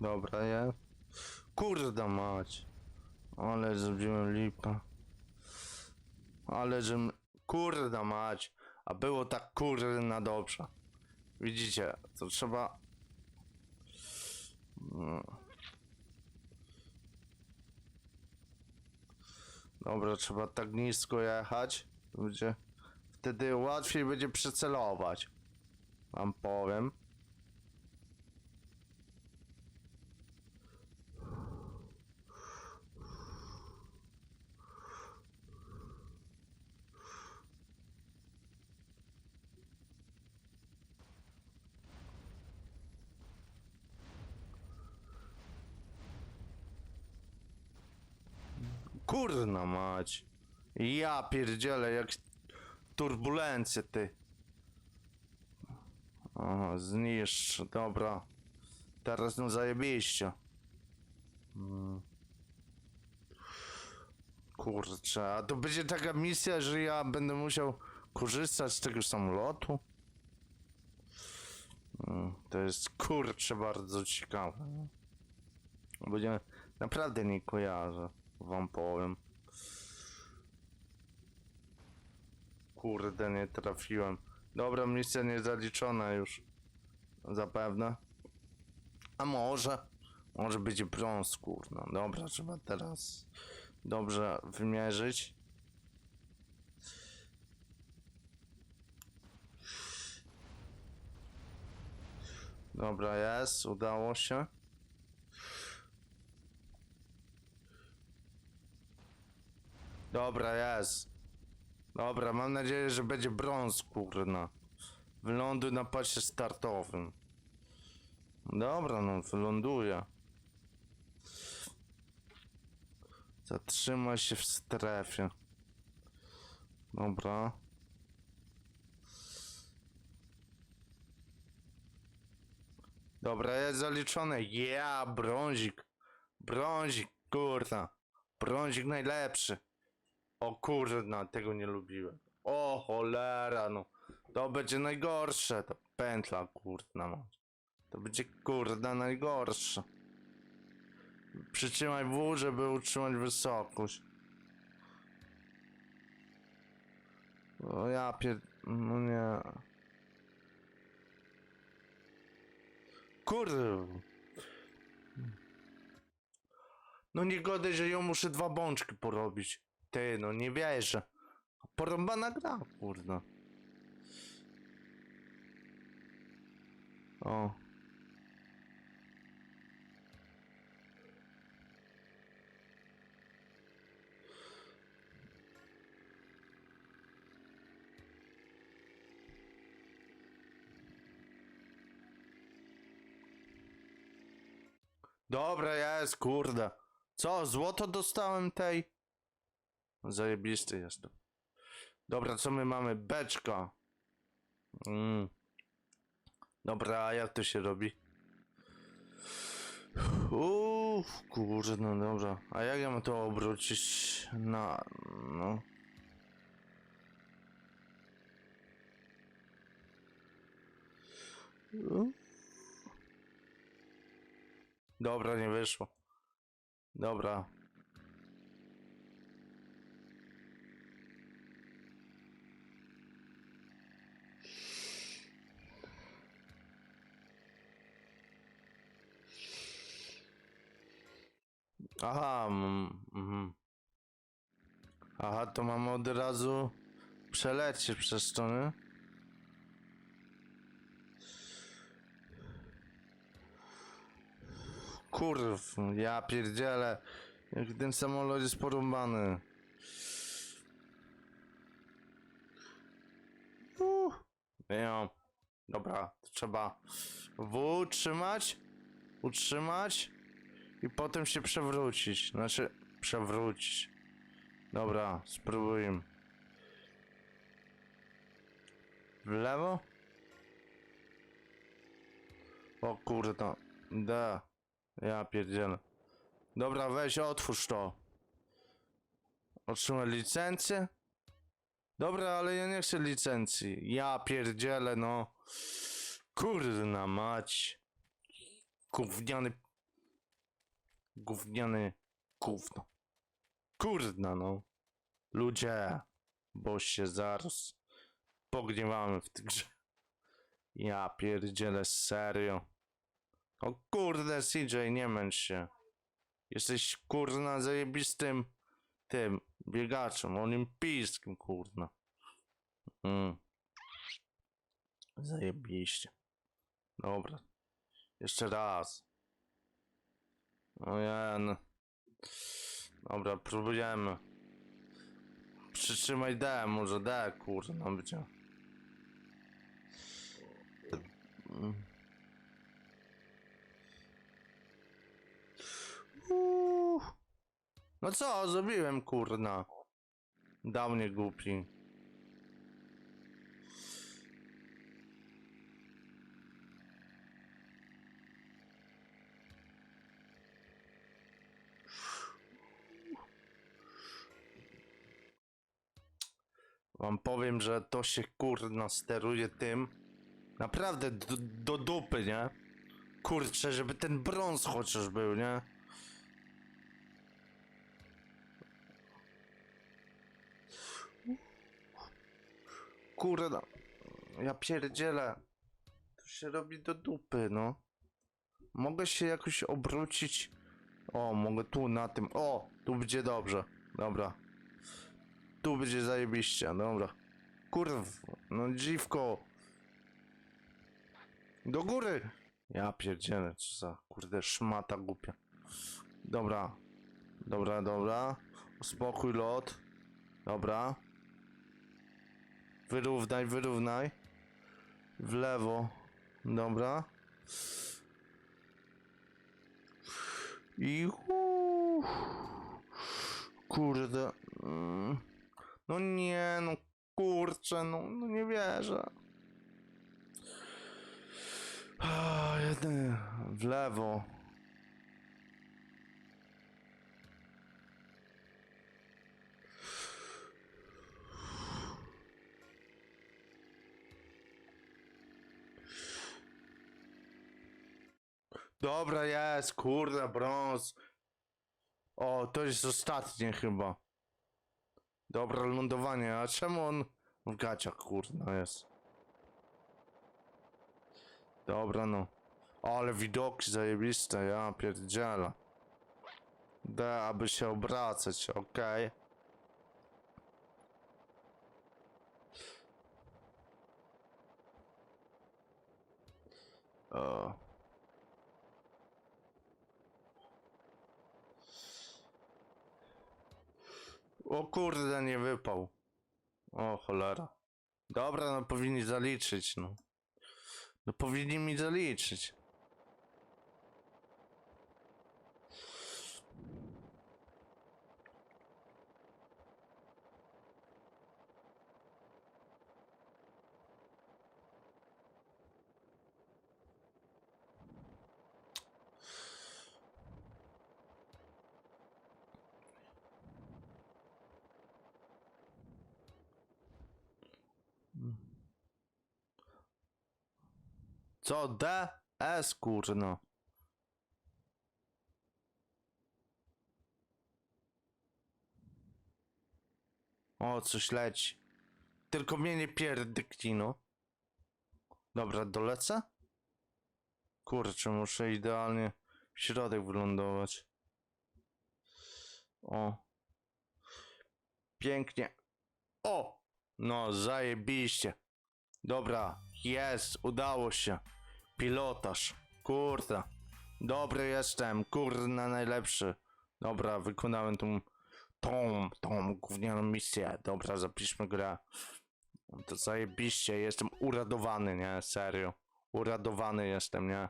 Dobra, ja. Kurde mać. Ale zrobiłem lipę. Ale że... Kurde mać. A było tak kurde na dobrze. Widzicie, to trzeba... No. Dobra, trzeba tak nisko jechać. Będzie... Wtedy łatwiej będzie przycelować. Wam powiem. Kurna mać. Ja pierdzielę, jak turbulencje ty. Aha, zniszcz, dobra. Teraz no zajebiście. Mm. Kurczę, a to będzie taka misja, że ja będę musiał korzystać z tego samolotu? Mm, To jest kurczę bardzo ciekawe. Bo naprawdę nie kojarzę, wam powiem. Kurde, nie trafiłem. Dobra, misja nie zaliczona już. Zapewne. A może? Może będzie brąz, kurna. Dobra, trzeba teraz dobrze wymierzyć. Dobra, jest, udało się. Dobra, jest. Dobra, mam nadzieję, że będzie brąz, kurna. Wyląduj na pasie startowym. Dobra, no, wyląduję. Zatrzymaj się w strefie. Dobra. Dobra, jest zaliczone. Ja, brązik. Brązik, kurna. Brązik najlepszy. O kurna, tego nie lubiłem. O cholera, no. To będzie najgorsze, ta pętla, kurna mać. To będzie kurna najgorsze. Przytrzymaj W, żeby utrzymać wysokość. O ja pier... No nie. Kurde. No nie godaj, że ją muszę dwa bączki porobić. Ty, no nie wierzę. Porąbana gra, kurna. O. Dobra, jest, kurde. Co, złoto dostałem tej? Zajebisty jestem. Dobra, co my mamy? Beczka. Mm. Dobra, a jak to się robi? Uff, kurde, no dobra. A jak ja mam to obrócić na... no... Dobra, nie wyszło. Dobra. Aha, mhm. Aha, to mamy od razu przelecieć przez to, nie? Kurw, ja pierdzielę. Jak ten samolot jest porąbany. Uh, nie, dobra, trzeba W utrzymać, utrzymać i potem się przewrócić. Znaczy, przewrócić. Dobra, spróbujmy. W lewo? O kurde, da. Ja pierdzielę. Dobra, weź otwórz to. Otrzymaj licencję? Dobra, ale ja nie chcę licencji. Ja pierdzielę, no. Kurna mać. Gówniany Gówniany gówno. Kurna no. Ludzie, bo się zaraz pogniewamy w tej grze. Ja pierdzielę, serio. O kurde, CJ, nie męcz się. Jesteś kurna zajebistym tym biegaczem, olimpijskim kurna. Mm. Zajebiście. Dobra. Jeszcze raz. Ojen. Dobra, próbujemy. Przytrzymaj D, może D, będzie. Mm. Uuu. No co, zrobiłem, kurna. Dał mnie głupi. Wam powiem, że to się kurna steruje tym. Naprawdę do, do dupy, nie? Kurczę, żeby ten brąz chociaż był, nie? Kurna. Ja pierdzielę. To się robi do dupy, no. Mogę się jakoś obrócić. O, mogę tu na tym. O, tu będzie dobrze. Dobra. Tu będzie zajebiście, dobra. Kurw, no dziwko. Do góry. Ja pierdzielę, co za kurde szmata głupia. Dobra. Dobra, dobra. Uspokój lot. Dobra. Wyrównaj, wyrównaj. W lewo. Dobra. I hu. Kurde. Mm. No nie, no kurczę, no, no nie wierzę. A, w lewo. Dobra, jest, kurde, brąz. O, to jest ostatnie chyba. Dobra, lądowanie, a czemu on w gaciach, kurna, jest? Dobra, no. Ale widoki zajebiste, ja pierdziela. D, aby się obracać, okej. O. O kurde, nie wypał. O cholera. Dobra, no powinni zaliczyć, no. No powinni mi zaliczyć. Co? D? S, kurno. O, coś leci. Tylko mnie nie pierdyknij, no. Dobra, dolecę? Kurczę, muszę idealnie w środek wylądować. O. Pięknie. O! No, zajebiście. Dobra, jest, udało się. Pilotaż, kurda. Dobry jestem, kurna najlepszy. Dobra, wykonałem tą, tą, tą gównianą misję. Dobra, zapiszmy grę. To zajebiście, jestem uradowany, nie? Serio. Uradowany jestem, nie?